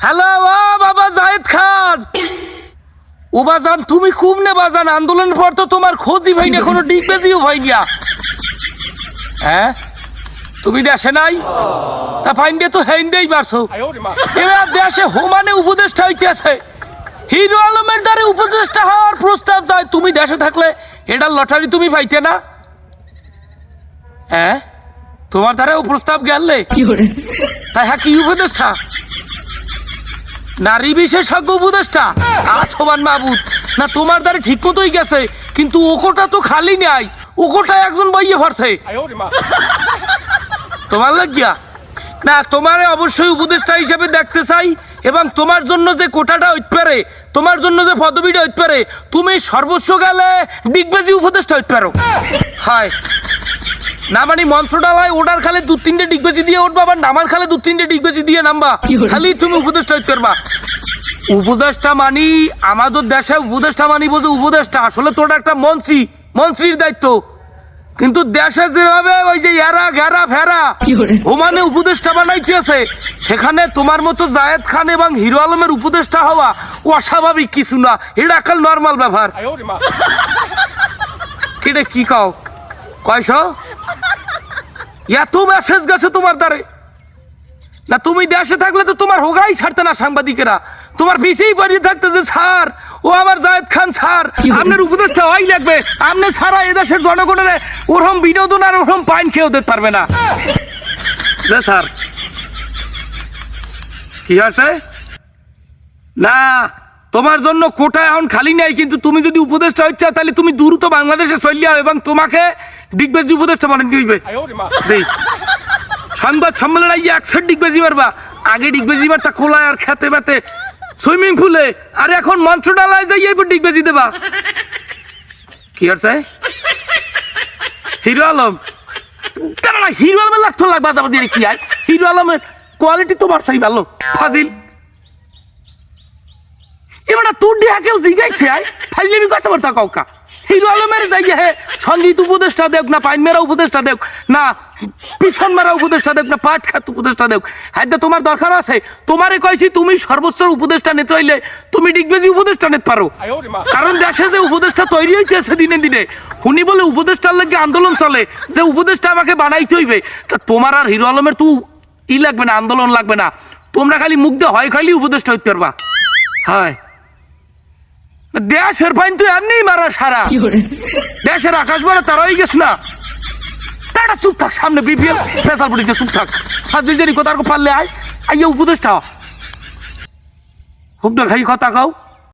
Hello ও বাবা জাহেদ খান। ও বাজান তুমি খুব নে বাজান আন্দোলনের পর তো তোমার খোঁজই ভাই না কোনো ডিগ বেজিও ভাই না। হ্যাঁ? তুমি দেশে নাই? তা ফাইন্ডে তো হেইন্দেই পারছ এবার দেশে হোমানে উপদেষ্টা হইতেছে। হিরো আলমের দ্বারে উপদেষ্টা হওয়ার প্রস্তাব যায় তুমি দেশে থাকলে এটার লটারি তুমি পাইতে না? হ্যাঁ? তোমার দ্বারা ও প্রস্তাব গেলে তাই হ্যাঁ কি উপদেষ্টা? নারী বিশেষজ্ঞ উপদেষ্টা? আসমান মাহবুদ না তোমার দ্বারা ঠিক মতোই গেছে কিন্তু ওকোটা তো খালি নাই ওকোটা একজন বইয়ে ফারছে তোমার লাগিয়া? না তোমারে অবশ্যই উপদেষ্টা হিসেবে দেখতে চাই এবং তোমার জন্য যে কোটাটা হইতে পারে তোমার জন্য যে পদবিটা হইতে পারে তুমি সর্বোচ্চ গেলে দিগবাজি উপদেষ্টা হইতে পারো। হয় না মানে মন্ত্রণালয় ওটার খালে দু তিনটে ডিগবাজি দিয়ে উঠবা আবার নামার খালে দু তিনটে ডিগবাজি দিয়ে নামবা। খালি তুমি উপদেষ্টা হইতে পারবা। উপদেষ্টা মানি আমাদের দেশে উপদেষ্টা মানি বোঝে উপদেষ্টা আসলে তোর একটা মন্ত্রী মন্ত্রীর দায়িত্ব। কিন্তু দেশে যেভাবে ওই যে এরা ঘেরা ফেরা ওমানে উপদেষ্টা বানাইতেছে সেখানে তোমার মতো জায়েদ খান এবং হিরো আলমের উপদেষ্টা হওয়া অস্বাভাবিক কিছু না। এটা একটা নর্মাল ব্যাপার কেটে কি কাও? কয়শ? এত মেসেজ গেছে তোমার দ্বারে। না, তুমি দেশে থাকলে তো তোমার হোগাই ছাড়তে না সাংবাদিকেরা। তোমার পিছিয়েই পড়িয়ে থাকতে যে স্যার, ও আমার জায়েদ খান স্যার। আপনার উপদেশটা হওয়াই লাগবে। আপনি ছাড়া এদেশের জনগণের ওরকম বিনোদন আর ওরকম পাইন খেয়েও দিতে পারবে না। স্যার। কি আছে না তোমার জন্য কোটা এখন খালি নাই কিন্তু তুমি যদি উপদেশটা হচ্ছে তাহলে তুমি দ্রুত বাংলাদেশে চলে যাও এবং তোমাকে দিগ্বেজি উপদেশটা বানাতে হইবে জি। সংবাদ সম্মেলনে আইয়া একশো ডিগবেজি মারবা। আগে ডিগবেজি মারতা খোলায় আর খেতে বেতে সুইমিং পুলে। আর এখন মন্ত্রণালয় যাই এবার ডিগবেজি দেবা। কি আছে হিরো আলম। কেন না হিরো আলমের লাগতো লাগবা দিয়ে কি আয়? হিরো আলমের কোয়ালিটি তোমার চাই ভালো। ফাজিল। এবার তোর ডিহা কেউ জিগাইছে আয় ফাইজলিমি কথা বলতা কাউকা হিরো আলমের যাইয়ে হে, সংগীত উপদেষ্টা দেখ না পাইন মেরা উপদেষ্টা দেখ না পিছন মারা উপদেষ্টা দেখ না পাট খাত উপদেষ্টা দেখ হ্যাঁ তোমার দরকার আছে? তোমারে কইছি তুমি সর্বোচ্চ উপদেষ্টা নিতে হইলে তুমি ডিগবেজি উপদেষ্টা নিতে পারো। কারণ দেশে যে উপদেষ্টা তৈরি হইতেছে দিনে দিনে, হুনি বলে উপদেষ্টার লাগে আন্দোলন চলে, যে উপদেষ্টা আমাকে বানাইতে হইবে, তা তোমার আর হিরো আলমের তু ই লাগবে না, আন্দোলন লাগবে না। তোমরা খালি দিয়ে হয় খালি উপদেষ্টা হইতে পারবা। হয়। দেশের ফাইন তুই আর নেই মারা সারা। দেশের আকাশ বলে তারাই গেছ না। তারা চুপ থাক সামনে বিপিএল স্পেশাল পড়িতে চুপ থাক। দুই জানি কথা পারলে আয় আইয়া উপদেশটা না খাই কথা খাও